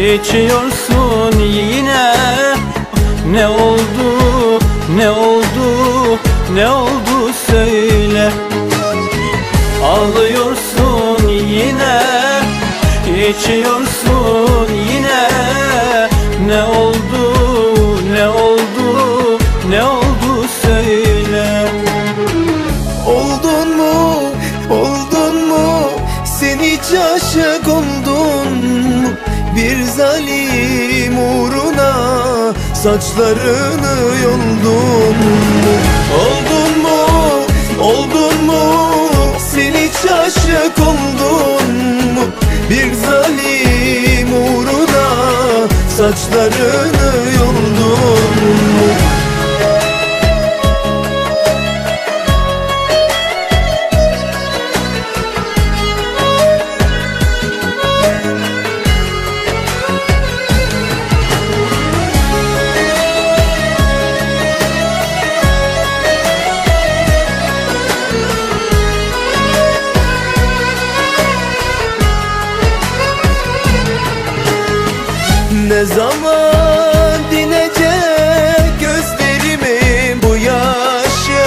İçiyorsun yine Ne oldu ne oldu ne oldu söyle Ağlıyorsun yine içiyorsun yine Ne oldu ne oldu ne oldu söyle Oldun mu? Oldun mu? Sen hiç aşık oldun mu? Bir zalim uğruna saçlarını yoldun mu? Oldun mu? Oldun mu? Sen hiç aşık oldun mu? Bir zalim uğruna saçlarını yoldun Ne zaman dinecek gözlerimin bu yaşı?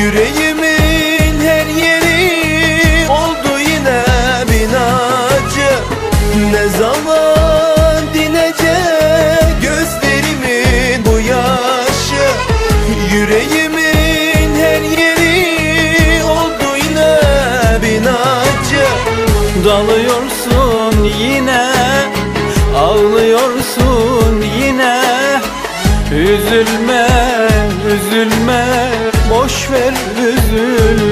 Yüreğimin her yeri oldu yine binacı. Ne zaman dinecek gözlerimin bu yaşı? Yüreğimin her yeri oldu yine binacı. Dalıyorsun yine Üzülme, üzülme Boş ver üzülme